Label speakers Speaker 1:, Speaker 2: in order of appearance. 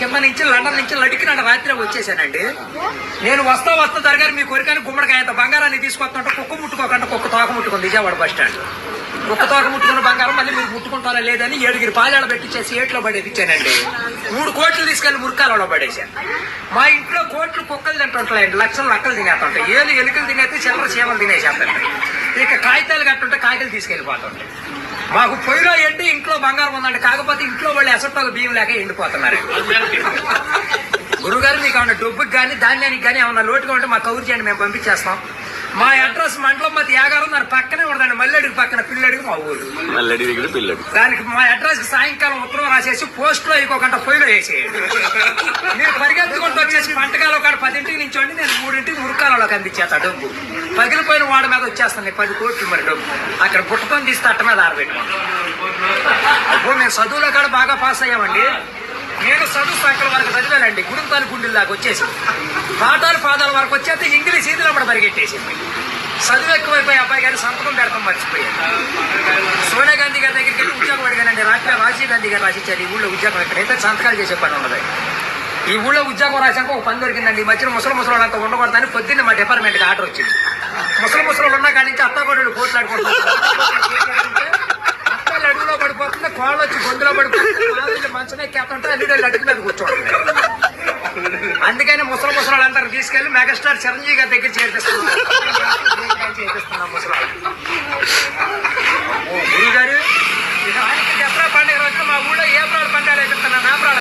Speaker 1: కింద నుంచి లండన్ నుంచి లడికి నన్ను రాత్రి వచ్చేసానండి. నేను వస్తా వస్తా జరగారు మీ కోరికని గుమ్మడికాయంత బంగారాన్ని తీసుకొస్తుంటే కుక్క ముట్టుకోకుండా కుక్క తోక ముట్టుకుంది విజయవాడ బస్ స్టాండ్. కుక్క తోక ముట్టుకున్న బంగారం మళ్ళీ మీరు ముట్టుకుంటారా లేదని ఏడుగురి పాలాడ పెట్టించేసి ఏట్లో పడేదిచ్చానండి మూడు కోట్లు తీసుకెళ్ళి మురికాలలో పడేశాను మా ఇంట్లో కోట్లు కుక్కలు తింటుంటాయండి లక్షలు లక్కలు తినేస్తుంటాయి. ఏళ్ళు ఎలుకలు తినేస్తే చిల్లర చీమలు తినేసేస్తాయి ఇక కాగితాలు కట్టుంటే కాగితాలు తీసుకెళ్ళిపోతుంటాయి. మాకు పొయ్యిలో ఎండి ఇంట్లో బంగారం ఉందండి. కాకపోతే ఇంట్లో వాళ్ళు ఎసట్టాలు బియ్యం లేక ఎండిపోతున్నారు. గురుగారు మీకు ఏమన్నా డబ్బుకి కానీ ధాన్యానికి కానీ ఏమన్నా లోటుగా ఉంటే మాకు కౌరు చేయండి మేము పంపించేస్తాం. మా అడ్రస్ మండలం మధ్య యాగారం దాని పక్కనే ఉండదండి. మల్లెడికి పక్కన పిల్లడికి మా ఊరు.
Speaker 2: మల్లడి దగ్గర పిల్లడు
Speaker 1: దానికి మా అడ్రస్ సాయంకాలం ఉత్తరం రాసేసి పోస్ట్లో ఇంకో గంట పొయ్యిలో వేసేయండి. మీరు పరిగెత్తుకుంటూ వచ్చేసి పంటకాల ఒక పదింటికి నుంచోండి. నేను మూడింటికి గాంధీ అందించేస్తా డబ్బు. పగిలిపోయిన వాడి మీద వచ్చేస్తున్నాయి పది కోట్లు మరి డబ్బు. అక్కడ పుట్టకొని తీస్తే అట్ట మీద ఆరబెట్టుకోండి అప్పుడు మేము చదువులో కూడా బాగా పాస్ అయ్యామండి. నేను చదువు సంఖ్యల వరకు చదివానండి. గుడుంతాలు గుండెల దాకా వచ్చేసి పాఠాలు పాదాల వరకు వచ్చేస్తే ఇంగ్లీష్ ఇది అప్పుడు పరిగెట్టేసింది. చదువు ఎక్కువైపోయి అబ్బాయి గారి సంతకం పెడతాం మర్చిపోయాను. సోనియా గాంధీ గారి దగ్గరికి వెళ్ళి ఉద్యోగం అడిగానండి. రాజీవ్ గాంధీ గారు రాసిచ్చారు. ఈ ఊళ్ళో ఉద్యోగం ఎక్కడైతే సంతకాలు చేసే పని ఉన్నది. ఈ ఊళ్ళో ఉద్యోగం రాశాక ఒక పని దొరికిందండి. ఈ మధ్యన ముసలి ముసలి అంతా ఉండకూడదని పొద్దున్న మా డిపార్ట్మెంట్కి ఆర్డర్ వచ్చింది. ముసలి ముసలి ఉన్నా కాడి నుంచి అత్తగొడ్డలు పోట్లాడుకుంటున్నారు. అత్తాళ్ళు అడుగులో పడిపోతుంది కోళ్ళు వచ్చి గొంతులో పడిపోతుంది మంచిగా మంచం ఎక్కేస్తుంటే అల్లుడు అడుగు మీద కూర్చోండి అందుకని ముసలి ముసలి వాళ్ళందరూ తీసుకెళ్ళి మెగాస్టార్ చిరంజీవి గారి దగ్గర చేర్పిస్తున్నాం. చేర్పిస్తున్నాం ముసలి గురువు గారు పండుగ రోజున మా ఊళ్ళో ఏ ప్రాణాలు పండాలు వేపిస్తున్నాను